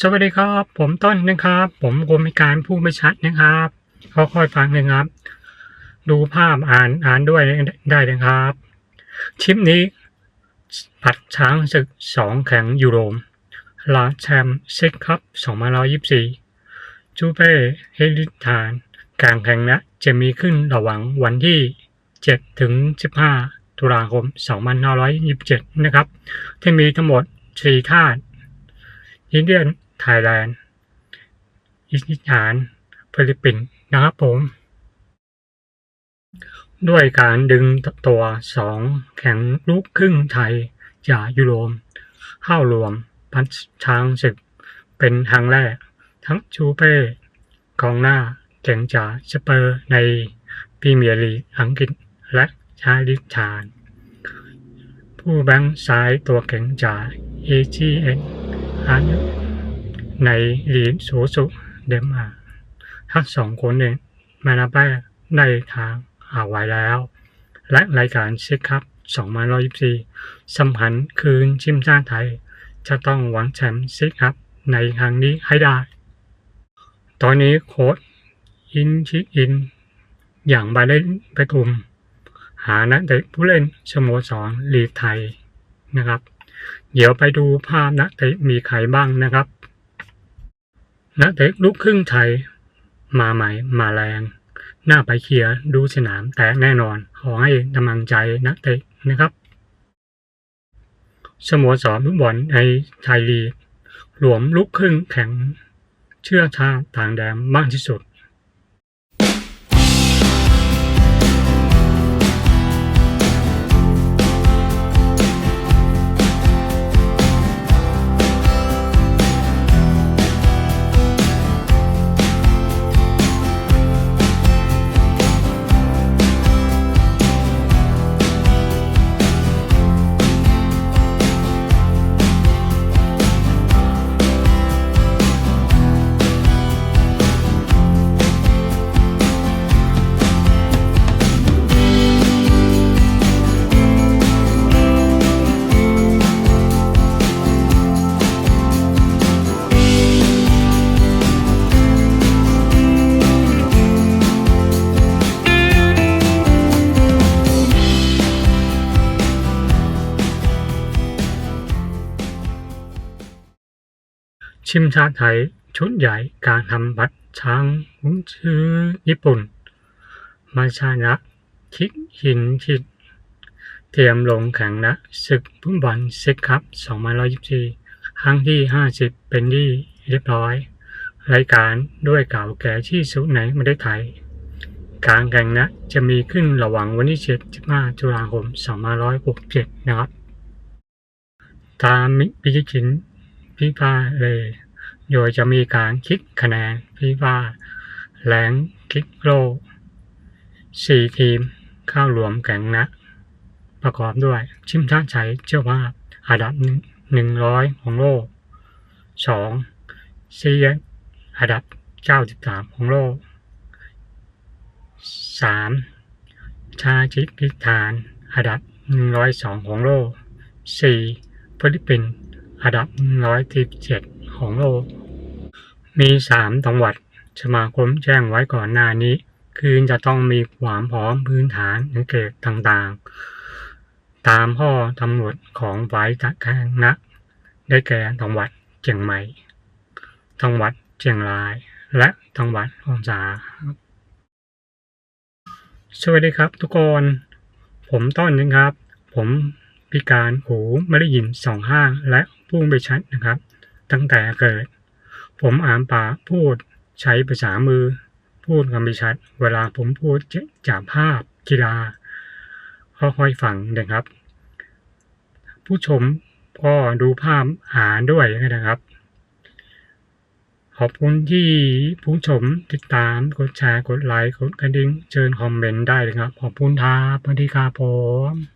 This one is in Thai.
สวัสดีครับ ผมต้นนะครับ ผมกรมการผู้ไม่ชัดนะครับค่อยๆฟังนะครับ ดูภาพอ่านอ่านด้วยได้นะครับ ชิปนี้ ผัดช้างศึกสองแข่งยูโรมลาแชมป์เซ็กครับ2024จูเป้เฮลิทานการแข่งนะจะมีขึ้นระหว่างวันที่ 7 ถึง 15 ตุลาคม 2527 นะครับ ที่มีทั้งหมด4ธาตุ อินเดียนไทยแลนด์อิสถานฟิลิปปินส์นะครับผม ด้วยการดึงตัวสองแข่งลูกครึ่งไทยจากยุโรปเข้ารวมพันช้างศึกเป็นครั้งแรก ทั้งจูเป้กองหน้าเก่งจากสเปอร์ในพรีเมียร์ลีกอังกฤษและชาลิชาน ผู้แบงซ้ายตัวเก่งจาก AGN อัน ในลีกสูสุเดนมาทั้งสองคนเนี่ยมานาแป้ในทางเอาไว้แล้ว และรายการเช็คครับ2024สัมพันธ์คืนชิมชาติไทย จะต้องหวังแชมป์เช็คครับในครั้งนี้ให้ได้ ตอนนี้โค้ชอินชิอิน อย่างบาเล่นปทุม หานักเตะผู้เล่นสโมสรลีกไทยนะครับ เดี๋ยวไปดูภาพนักเตะมีใครบ้างนะครับนักเตะลูกครึ่งไทย มาใหม่มาแรง หน้าไปเคลียร์ดูสนามแต่แน่นอน ขอให้กำลังใจนักเตะนะครับสโมสรฟุตบอลในไทยลีกรวมลูกครึ่งแข่งเชื่อชาติต่างแดนมากที่สุด ชิมชาไทยชุดใหญ่การทำบัตรช้างหุ้นชื่อญี่ปุ่น มาชานะคิกหินชิด เตรียมลงแข่งนะศึกฟุตบอลเซ็กคัพ2024ครั้งที่ 50 เป็นที่เรียบร้อย รายการด้วยเก่าแก่ที่สุดในประเทศไทย การแข่งนะจะมีขึ้นระหว่างวันที่7 15ตุลาคม2567 นะครับ ตามพิจิชิน พิพาเลยโดยจะมีการคิดคะแนนฟีฟ่าแรงคิกโลสี่ทีมเข้ารวมแข่งนะประกอบด้วยชิมชาติชัยเจ้าภาอันดับหนึ่งร้อยของโลกสองซีเออันดับเก้าสิบสามของโลกสามชาจิกิสถานอันดับหนึ่งร้อยสองของโลกสี่ฟิลิปปินส์ อันดับหนึ่งร้อยสิบเจ็ดของโลก มีสามจังหวัดสมาคมแจ้งไว้ก่อนหน้านี้ คือจะต้องมีความพร้อมพื้นฐานในเกตต่างๆ ตามพ่อตำรวจของฝ่ายจัดการนะได้แก่จังหวัดเชียงใหม่ จังหวัดเชียงราย และจังหวัดองศาสวัสดีครับทุกคน ผมต้นนะครับ ผมพิการหูไม่ได้ยินสองข้างและ พูดไม่ชัดนะครับ ตั้งแต่เกิด ผมอ่านปากพูดใช้ภาษามือ พูดกันไม่ชัด เวลาผมพูดจากภาพกีฬาค่อยๆฟังนะครับ ผู้ชมก็ดูภาพอ่านด้วยนะครับ ขอบคุณที่ผู้ชมติดตามกดแชร์กดไลค์กดกระดิ่งเชิญคอมเมนต์ได้เลยครับ ขอบคุณครับสวัสดีครับผม